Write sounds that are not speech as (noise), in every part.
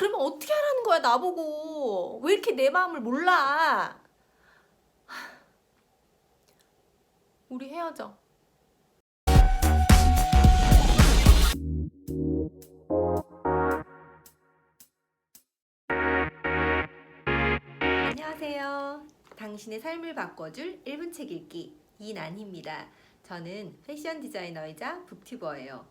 그러면 어떻게 하라는 거야 나보고? 왜 이렇게 내 마음을 몰라? 우리 헤어져. 안녕하세요. 당신의 삶을 바꿔줄 1분 책 읽기 이난희입니다. 저는 패션 디자이너이자 북튜버예요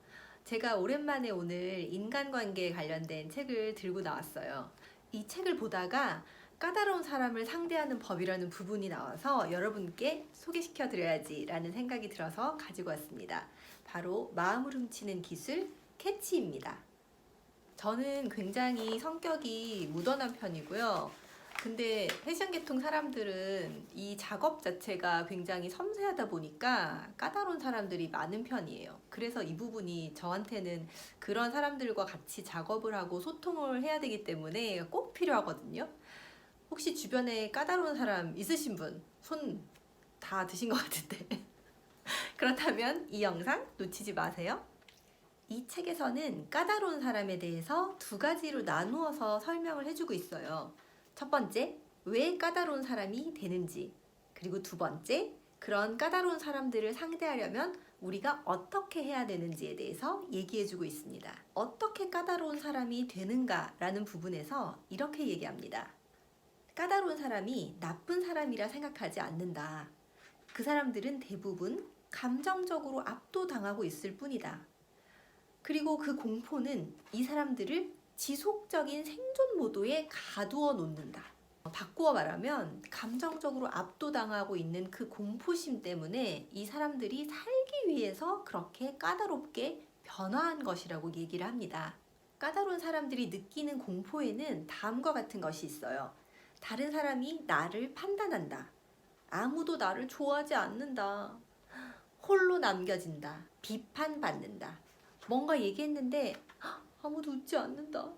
제가 오랜만에 오늘 인간관계에 관련된 책을 들고 나왔어요. 이 책을 보다가 까다로운 사람을 상대하는 법이라는 부분이 나와서 여러분께 소개시켜 드려야지라는 생각이 들어서 가지고 왔습니다. 바로 마음을 훔치는 기술 캐치입니다. 저는 굉장히 성격이 무던한 편이고요. 근데 패션 계통 사람들은 이 작업 자체가 굉장히 섬세하다 보니까 까다로운 사람들이 많은 편이에요. 그래서 이 부분이 저한테는 그런 사람들과 같이 작업을 하고 소통을 해야 되기 때문에 꼭 필요하거든요. 혹시 주변에 까다로운 사람 있으신 분? 손 다 드신 것 같은데. (laughs) 그렇다면 이 영상 놓치지 마세요. 이 책에서는 까다로운 사람에 대해서 두 가지로 나누어서 설명을 해주고 있어요. 첫 번째, 왜 까다로운 사람이 되는지. 그리고 두 번째, 그런 까다로운 사람들을 상대하려면 우리가 어떻게 해야 되는지에 대해서 얘기해주고 있습니다. 어떻게 까다로운 사람이 되는가라는 부분에서 이렇게 얘기합니다. 까다로운 사람이 나쁜 사람이라 생각하지 않는다. 그 사람들은 대부분 감정적으로 압도당하고 있을 뿐이다. 그리고 그 공포는 이 사람들을 지속적인 생존 모드에 가두어 놓는다. 바꾸어 말하면 감정적으로 압도당하고 있는 그 공포심 때문에 이 사람들이 살기 위해서 그렇게 까다롭게 변화한 것이라고 얘기를 합니다. 까다로운 사람들이 느끼는 공포에는 다음과 같은 것이 있어요. 다른 사람이 나를 판단한다. 아무도 나를 좋아하지 않는다. 홀로 남겨진다. 비판받는다. 뭔가 얘기했는데 "헉, 아무도 웃지 않는다.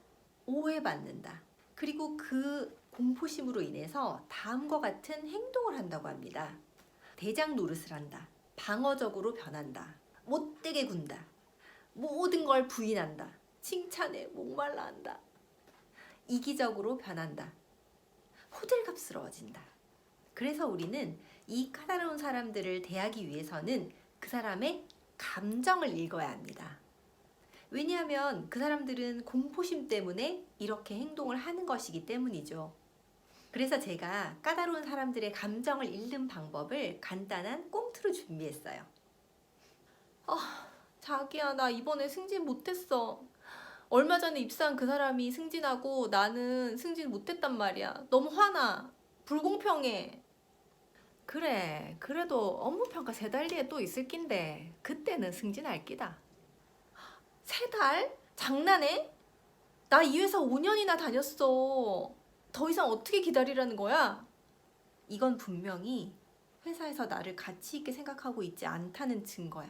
오해받는다. 그리고 그 공포심으로 인해서 다음과 같은 행동을 한다고 합니다. 대장 노릇을 한다. 방어적으로 변한다. 못되게 군다. 모든 걸 부인한다. 칭찬에 목말라 한다. 이기적으로 변한다. 호들갑스러워진다. 그래서 우리는 이 까다로운 사람들을 대하기 위해서는 그 사람의 감정을 읽어야 합니다. 왜냐하면 그 사람들은 공포심 때문에 이렇게 행동을 하는 것이기 때문이죠. 그래서 제가 까다로운 사람들의 감정을 읽는 방법을 간단한 꽁트로 준비했어요. 아, 자기야, 나 이번에 승진 못했어. 얼마 전에 입사한 그 사람이 승진하고 나는 승진 못했단 말이야. 너무 화나. 불공평해. 그래, 그래도 업무 평가 세 달 뒤에 또 있을 낀데 그때는 승진할 끼다. 세 달? 장난해? 나 이 회사 5년이나 다녔어. 더 이상 어떻게 기다리라는 거야? 이건 분명히 회사에서 나를 가치 있게 생각하고 있지 않다는 증거야.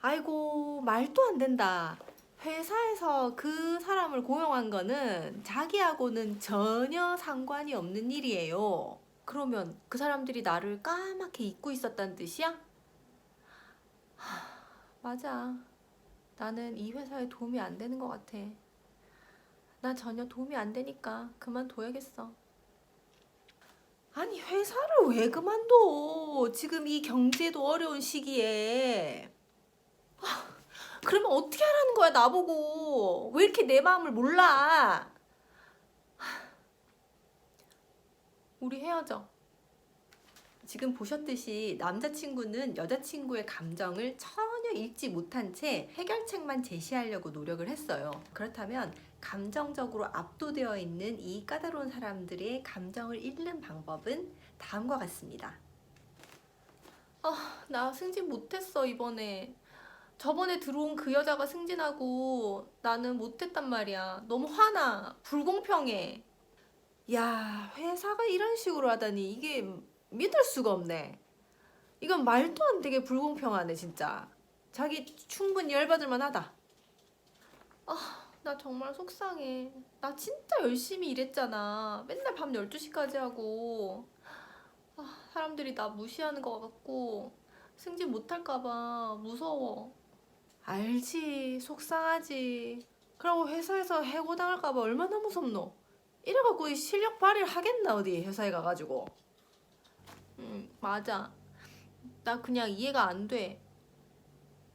아이고, 말도 안 된다. 회사에서 그 사람을 고용한 거는 자기하고는 전혀 상관이 없는 일이에요. 그러면 그 사람들이 나를 까맣게 잊고 있었다는 뜻이야? 하, 맞아. 나는 이 회사에 도움이 안 되는 것 같아. 난 전혀 도움이 안 되니까 그만둬야겠어. 아니, 회사를 왜 그만둬? 지금 이 경제도 어려운 시기에. 아, 그러면 어떻게 하라는 거야, 나보고. 왜 이렇게 내 마음을 몰라? 하, 우리 헤어져. 지금 보셨듯이 남자친구는 여자친구의 감정을 전혀 읽지 못한 채 해결책만 제시하려고 노력을 했어요. 그렇다면 감정적으로 압도되어 있는 이 까다로운 사람들의 감정을 읽는 방법은 다음과 같습니다. 아, 나 승진 못했어, 이번에. 저번에 들어온 그 여자가 승진하고 나는 못했단 말이야. 너무 화나. 불공평해. 야, 회사가 이런 식으로 하다니 이게 믿을 수가 없네. 이건 말도 안 되게 불공평하네, 진짜. 자기 충분히 열받을 만하다. 아, 나 정말 속상해. 나 진짜 열심히 일했잖아. 맨날 밤 12시까지 하고. 아, 사람들이 나 무시하는 것 같고, 승진 못할까봐 무서워. 알지, 속상하지. 그러고 회사에서 해고당할까봐 얼마나 무섭노? 이래갖고 이 실력 발휘를 하겠나 어디 회사에 가가지고 음 맞아 나 그냥 이해가 안 돼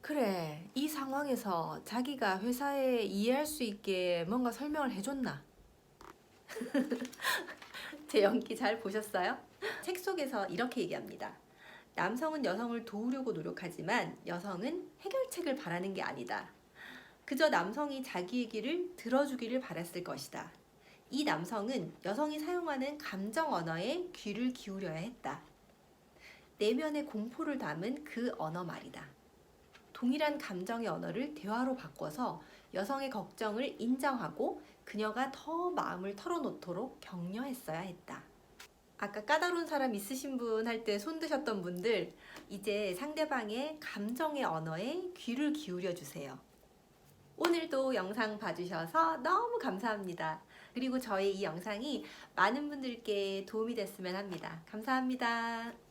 그래 이 상황에서 자기가 회사에 이해할 수 있게 뭔가 설명을 해줬나 (laughs) 제 연기 잘 보셨어요? 책 속에서 이렇게 얘기합니다. 남성은 여성을 도우려고 노력하지만 여성은 해결책을 바라는 게 아니다. 그저 남성이 자기 얘기를 들어주기를 바랐을 것이다. 이 남성은 여성이 사용하는 감정 언어에 귀를 기울여야 했다. 내면의 공포를 담은 그 언어 말이다. 동일한 감정의 언어를 대화로 바꿔서 여성의 걱정을 인정하고 그녀가 더 마음을 털어놓도록 격려했어야 했다. 아까 까다로운 사람 있으신 분 할 때 손 드셨던 분들 이제 상대방의 감정의 언어에 귀를 기울여 주세요. 오늘도 영상 봐주셔서 너무 감사합니다. 그리고 저의 이 영상이 많은 분들께 도움이 됐으면 합니다. 감사합니다.